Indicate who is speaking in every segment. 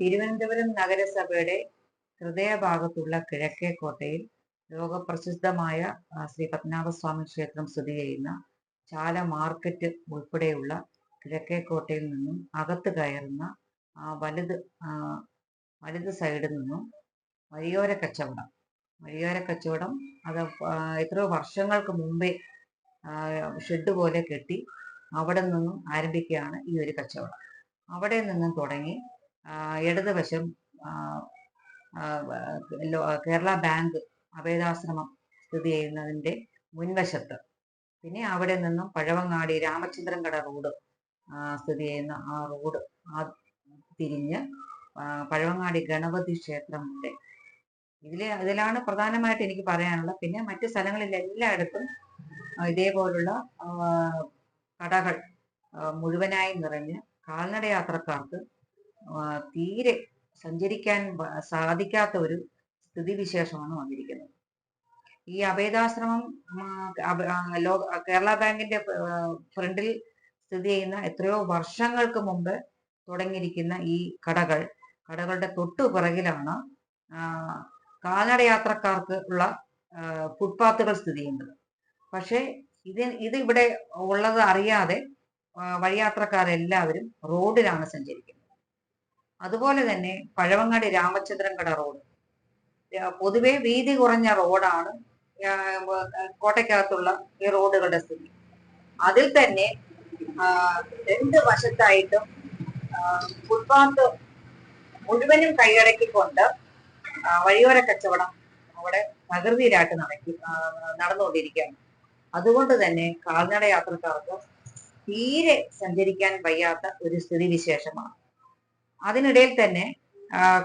Speaker 1: തിരുവനന്തപുരം നഗരസഭയുടെ ഹൃദയഭാഗത്തുള്ള കിഴക്കേക്കോട്ടയിൽ ലോകപ്രസിദ്ധമായ ആ, ശ്രീ പത്മനാഭസ്വാമി ക്ഷേത്രം സ്ഥിതി ചെയ്യുന്ന ചാല മാർക്കറ്റ് ഉൾപ്പെടെയുള്ള കിഴക്കേക്കോട്ടയിൽ നിന്നും അകത്ത് കയറുന്ന ആ വലുത് വലുത് സൈഡിൽ നിന്നും വഴിയോര കച്ചവടം. വഴിയോര കച്ചവടം അത് എത്രയോ വർഷങ്ങൾക്ക് മുമ്പേ ഷെഡ് പോലെ കെട്ടി അവിടെ നിന്നും ആരംഭിക്കുകയാണ് ഈ ഒരു കച്ചവടം. അവിടെ നിന്നും തുടങ്ങി ഇടതുവശം കേരള ബാങ്ക് അഭേദാശ്രമം സ്ഥിതി ചെയ്യുന്നതിന്റെ മുൻവശത്ത്. പിന്നെ അവിടെ നിന്നും പഴവങ്ങാടി രാമചന്ദ്രൻ കട റോഡ് സ്ഥിതി ചെയ്യുന്ന ആ റോഡ് ആ തിരിഞ്ഞ് പഴവങ്ങാടി ഗണപതി ക്ഷേത്രമുണ്ട് ഇതിലെ ഇതിലാണ് പ്രധാനമായിട്ട് എനിക്ക് പറയാനുള്ളത്. പിന്നെ മറ്റ് സ്ഥലങ്ങളിൽ എല്ലായിടത്തും ഇതേപോലുള്ള കടകൾ മുഴുവനായി നിറഞ്ഞ് കാൽനട യാത്രക്കാർക്ക് തീരെ സഞ്ചരിക്കാൻ സാധിക്കാത്ത ഒരു സ്ഥിതിവിശേഷമാണ് വന്നിരിക്കുന്നത്. ഈ അഭേദാശ്രമം കേരള ബാങ്കിന്റെ ഫ്രണ്ടിൽ സ്ഥിതി ചെയ്യുന്ന എത്രയോ വർഷങ്ങൾക്ക് മുമ്പ് തുടങ്ങിയിരിക്കുന്ന ഈ കടകൾ കടകളുടെ തൊട്ടു പിറകിലാണ് കാൽനടയാത്രക്കാർക്ക് കാൽനട യാത്രക്കാർക്ക് ഉള്ള ഫുട്പാത്തുകൾ സ്ഥിതി ചെയ്യുന്നത്. പക്ഷേ ഇത് ഇത് ഇവിടെ ഉള്ളത് അറിയാതെ വഴിയാത്രക്കാരെല്ലാവരും റോഡിലാണ് സഞ്ചരിക്കുന്നത്. അതുപോലെ തന്നെ പഴവങ്ങാടി രാമചന്ദ്രൻകട റോഡ് പൊതുവെ വീതി കുറഞ്ഞ റോഡാണ് കോട്ടയ്ക്കകത്തുള്ള ഈ റോഡുകളുടെ സ്ഥിതി. അതിൽ തന്നെ രണ്ട് വശത്തായിട്ടും ഫുട്പാത്ത് മുഴുവനും കൈയടക്കിക്കൊണ്ട് വഴിയോര കച്ചവടം അവിടെ പ്രകൃതിയിലായിട്ട് നടക്കി നടന്നുകൊണ്ടിരിക്കുകയാണ്. അതുകൊണ്ട് തന്നെ കാൽനട യാത്രക്കാർക്ക് തീരെ സഞ്ചരിക്കാൻ വയ്യാത്ത ഒരു സ്ഥിതിവിശേഷമാണ്. അതിനിടയിൽ തന്നെ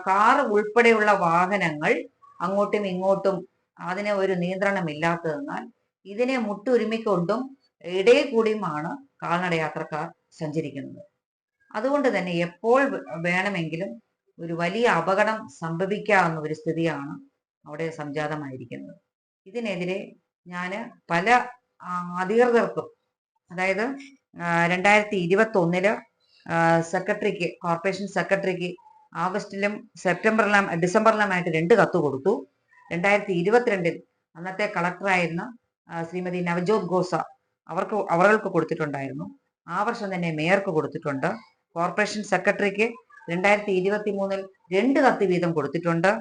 Speaker 1: കാർ ഉൾപ്പെടെയുള്ള വാഹനങ്ങൾ അങ്ങോട്ടും ഇങ്ങോട്ടും അതിന് ഒരു നിയന്ത്രണമില്ലാത്തതെന്നാൽ ഇതിനെ മുട്ടുരുമിക്കൊണ്ടും ഇടയിൽ കൂടിയുമാണ് കാൽനട യാത്രക്കാർ സഞ്ചരിക്കുന്നത്. അതുകൊണ്ട് തന്നെ എപ്പോൾ വേണമെങ്കിലും ഒരു വലിയ അപകടം സംഭവിക്കാവുന്ന ഒരു സ്ഥിതിയാണ് അവിടെ സംജാതമായിരിക്കുന്നത്. ഇതിനെതിരെ ഞാൻ പല അധികൃതർക്കും അതായത് രണ്ടായിരത്തി ഇരുപത്തി ഒന്നിൽ സെക്രട്ടറിക്ക് കോർപ്പറേഷൻ സെക്രട്ടറിക്ക് ആഗസ്റ്റിലും സെപ്റ്റംബറിലും ഡിസംബറിലുമായിട്ട് രണ്ട് കത്ത് കൊടുത്തു. രണ്ടായിരത്തി ഇരുപത്തിരണ്ടിൽ അന്നത്തെ കളക്ടറായിരുന്ന ശ്രീമതി നവജോത് ഗോസ അവർക്ക് അവർക്ക് കൊടുത്തിട്ടുണ്ടായിരുന്നു. ആ വർഷം തന്നെ മേയർക്ക് കൊടുത്തിട്ടുണ്ട്. കോർപ്പറേഷൻ സെക്രട്ടറിക്ക് രണ്ടായിരത്തി ഇരുപത്തി മൂന്നിൽ രണ്ട് കത്ത് വീതം കൊടുത്തിട്ടുണ്ട്.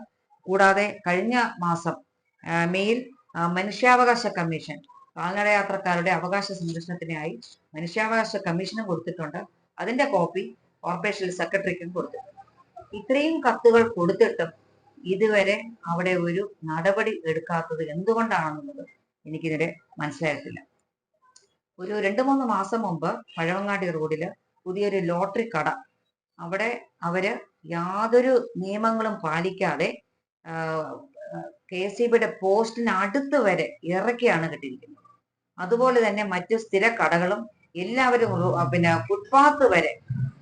Speaker 1: കൂടാതെ കഴിഞ്ഞ മാസം മെയിൽ മനുഷ്യാവകാശ കമ്മീഷൻ കാൽനടയാത്രക്കാരുടെ അവകാശ സംരക്ഷണത്തിനായി മനുഷ്യാവകാശ കമ്മീഷനും കൊടുത്തിട്ടുണ്ട്. അതിന്റെ കോപ്പി കോർപ്പറേഷൻ സെക്രട്ടറിക്കും കൊടുത്തു ഇത്രയും കത്തുകൾ കൊടുത്തിട്ടും ഇതുവരെ അവിടെ ഒരു നടപടി എടുക്കാത്തത് എന്തുകൊണ്ടാണെന്നുള്ളത് എനിക്കിതിടെ മനസ്സിലായിട്ടില്ല. ഒരു രണ്ട് മൂന്ന് മാസം മുമ്പ് പഴവങ്ങാടി റോഡിൽ പുതിയൊരു ലോട്ടറി കട. അവിടെ അവർ യാതൊരു നിയമങ്ങളും പാലിക്കാതെ കെ ഇ ബിയുടെ പോസ്റ്റിന് അടുത്ത് വരെ ഇറക്കിയാണ് കിട്ടിയിരിക്കുന്നത്. അതുപോലെ തന്നെ മറ്റു സ്ഥിര കടകളും എല്ലാവരും പിന്നെ ഫുട്പാത്ത് വരെ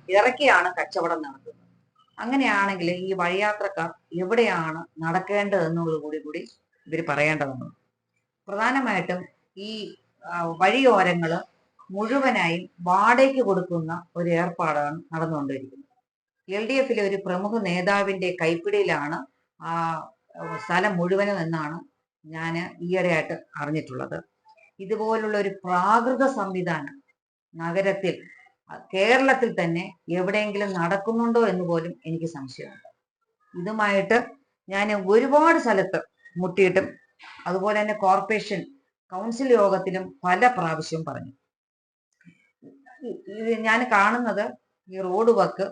Speaker 1: ഇറക്കിയാണ് കച്ചവടം നടത്തുന്നത്. അങ്ങനെയാണെങ്കിൽ ഈ വഴിയാത്രക്കാർ എവിടെയാണ് നടക്കേണ്ടതെന്നുള്ളത് കൂടി കൂടി ഇവർ പറയേണ്ടതാണ് പ്രധാനമായിട്ടും ഈ വഴിയോരങ്ങൾ മുഴുവനായും വാടകയ്ക്ക് കൊടുക്കുന്ന ഒരു ഏർപ്പാടാണ് നടന്നുകൊണ്ടിരിക്കുന്നത്. എൽ ഡി എഫിലെ ഒരു പ്രമുഖ നേതാവിന്റെ കൈപ്പിടിയിലാണ് ആ, സ്ഥലം മുഴുവനും എന്നാണ് ഞാൻ ഈയിടെയായിട്ട് അറിഞ്ഞിട്ടുള്ളത്. ഇതുപോലുള്ള ഒരു പ്രാകൃത സംവിധാനം നഗരത്തിൽ കേരളത്തിൽ തന്നെ എവിടെയെങ്കിലും നടക്കുന്നുണ്ടോ എന്ന് പോലും എനിക്ക് സംശയമുണ്ട്. ഇതുമായിട്ട് ഞാൻ ഒരുപാട് സ്ഥലത്ത് മുട്ടിയിട്ടും അതുപോലെ തന്നെ കോർപ്പറേഷൻ കൗൺസിൽ യോഗത്തിലും പല പ്രാവശ്യം പറഞ്ഞു. ഞാൻ കാണുന്നത് ഈ റോഡ് വക്ക്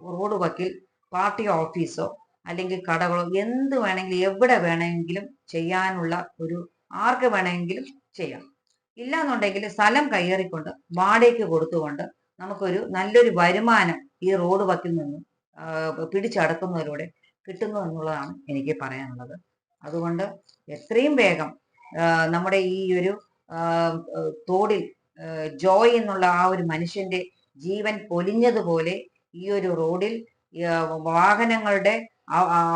Speaker 1: റോഡ് വക്കിൽ പാർട്ടി ഓഫീസോ അല്ലെങ്കിൽ കടകളോ എന്ത് വേണമെങ്കിലും എവിടെ വേണമെങ്കിലും ചെയ്യാനുള്ള ഒരു ആർക്ക് വേണമെങ്കിലും ചെയ്യാം. ഇല്ലാന്നുണ്ടെങ്കിൽ സ്ഥലം കയ്യേറിക്കൊണ്ട് വാടകയ്ക്ക് കൊടുത്തുകൊണ്ട് നമുക്കൊരു നല്ലൊരു വരുമാനം ഈ റോഡ് വക്കിൽ നിന്നും പിടിച്ചടക്കുന്നതിലൂടെ കിട്ടുന്നു എന്നുള്ളതാണ് എനിക്ക് പറയാനുള്ളത്. അതുകൊണ്ട് എത്രയും വേഗം നമ്മുടെ ഈ ഒരു തോടിൽ ജോയ് എന്നുള്ള ആ ഒരു മനുഷ്യന്റെ ജീവൻ പൊലിഞ്ഞതുപോലെ ഈ ഒരു റോഡിൽ വാഹനങ്ങളുടെ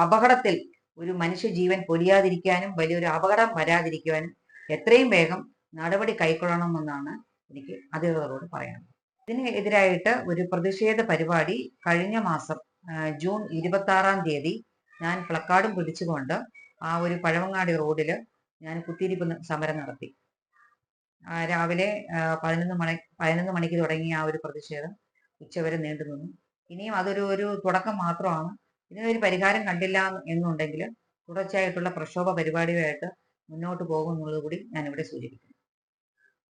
Speaker 1: അപകടത്തിൽ ഒരു മനുഷ്യ ജീവൻ പൊലിയാതിരിക്കാനും വലിയൊരു അപകടം വരാതിരിക്കുവാനും എത്രയും വേഗം നടപടി കൈക്കൊള്ളണമെന്നാണ് എനിക്ക് അധികൃതരോട് പറയാനുള്ളത്. ഇതിന് എതിരായിട്ട് ഒരു പ്രതിഷേധ പരിപാടി കഴിഞ്ഞ മാസം ജൂൺ ഇരുപത്തി ആറാം തീയതി ഞാൻ പ്ലക്കാർഡും പിടിച്ചുകൊണ്ട് ആ ഒരു പഴവങ്ങാടി റോഡിൽ ഞാൻ കുത്തിയിരിപ്പ് സമരം നടത്തി. രാവിലെ പതിനൊന്ന് മണി പതിനൊന്ന് മണിക്ക് തുടങ്ങിയ ആ ഒരു പ്രതിഷേധം ഉച്ചവരെ നീണ്ടു നിന്നു. ഇനിയും അതൊരു ഒരു തുടക്കം മാത്രമാണ്. ഇതിനൊരു പരിഹാരം കണ്ടില്ല എന്നുണ്ടെങ്കിൽ തുടർച്ചയായിട്ടുള്ള പ്രക്ഷോഭ പരിപാടിയായിട്ട് മുന്നോട്ട് പോകുമെന്നുള്ളത് കൂടി ഞാനിവിടെ സൂചിപ്പിക്കുന്നു.